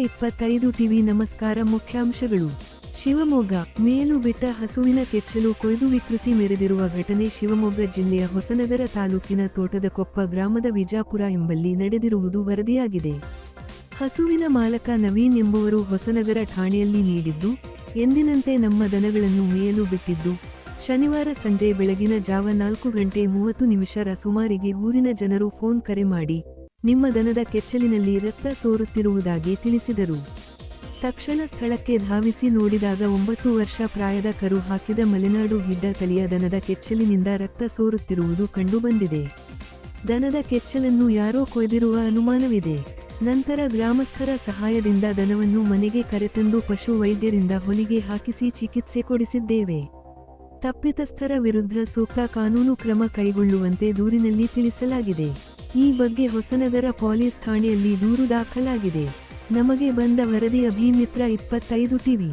ಇಪ್ಪತ್ತೈದು ಟಿವಿ ನಮಸ್ಕಾರ ಮುಖ್ಯಾಂಶಗಳು. ಶಿವಮೊಗ್ಗ, ಮೇಲು ಬಿಟ್ಟ ಹಸುವಿನ ಕೆಚ್ಚಲು ಕೊಯ್ದು ವಿಕೃತಿ ಮೆರೆದಿರುವ ಘಟನೆ ಶಿವಮೊಗ್ಗ ಜಿಲ್ಲೆಯ ಹೊಸನಗರ ತಾಲೂಕಿನ ತೋಟದಕೊಪ್ಪ ಗ್ರಾಮದ ವಿಜಾಪುರ ಎಂಬಲ್ಲಿ ನಡೆದಿರುವುದು ವರದಿಯಾಗಿದೆ. ಹಸುವಿನ ಮಾಲಕ ನವೀನ್ ಎಂಬುವರು ಹೊಸನಗರ ಠಾಣೆಯಲ್ಲಿ ನೀಡಿದ್ದು, ಎಂದಿನಂತೆ ನಮ್ಮ ದನಗಳನ್ನು ಮೇಯಲು ಬಿಟ್ಟಿದ್ದು, ಶನಿವಾರ ಸಂಜೆ ಬೆಳಗಿನ ಜಾವ ನಾಲ್ಕು ಗಂಟೆ ಮೂವತ್ತು ನಿಮಿಷರ ಸುಮಾರಿಗೆ ಊರಿನ ಜನರು ಫೋನ್ ಕರೆ ಮಾಡಿ ನಿಮ್ಮ ದನದ ಕೆಚ್ಚಲಿನಲ್ಲಿ ರಕ್ತ ಸೋರುತ್ತಿರುವುದಾಗಿ ತಿಳಿಸಿದರು. ತಕ್ಷಣ ಸ್ಥಳಕ್ಕೆ ಧಾವಿಸಿ ನೋಡಿದಾಗ ಒಂಬತ್ತು ವರ್ಷ ಪ್ರಾಯದ ಕರು ಹಾಕಿದ ಮಲೆನಾಡು ಗಿಡ್ಡ ತಳಿಯ ದನದ ಕೆಚ್ಚಲಿನಿಂದ ರಕ್ತ ಸೋರುತ್ತಿರುವುದು ಕಂಡುಬಂದಿದೆ. ದನದ ಕೆಚ್ಚಲನ್ನು ಯಾರೋ ಕೊಯ್ದಿರುವ ಅನುಮಾನವಿದೆ. ನಂತರ ಗ್ರಾಮಸ್ಥರ ಸಹಾಯದಿಂದ ದನವನ್ನು ಮನೆಗೆ ಕರೆತಂದು ಪಶು ವೈದ್ಯರಿಂದ ಹೊಲಿಗೆ ಹಾಕಿಸಿ ಚಿಕಿತ್ಸೆ ಕೊಡಿಸಿದ್ದೇವೆ. ತಪ್ಪಿತಸ್ಥರ ವಿರುದ್ಧ ಸೂಕ್ತ ಕಾನೂನು ಕ್ರಮ ಕೈಗೊಳ್ಳುವಂತೆ ದೂರಿನಲ್ಲಿ ತಿಳಿಸಲಾಗಿದೆ. ಈ ಬಗ್ಗೆ ಹೊಸನಗರ ಪೊಲೀಸ್ ಠಾಣೆಯಲ್ಲಿ ದೂರು ದಾಖಲಾಗಿದೆ. ನಮಗೆ ಬಂದ ವರದಿ ಅಭಿಮಿತ್ರ ಇಪ್ಪತ್ತೈದು ಟಿವಿ.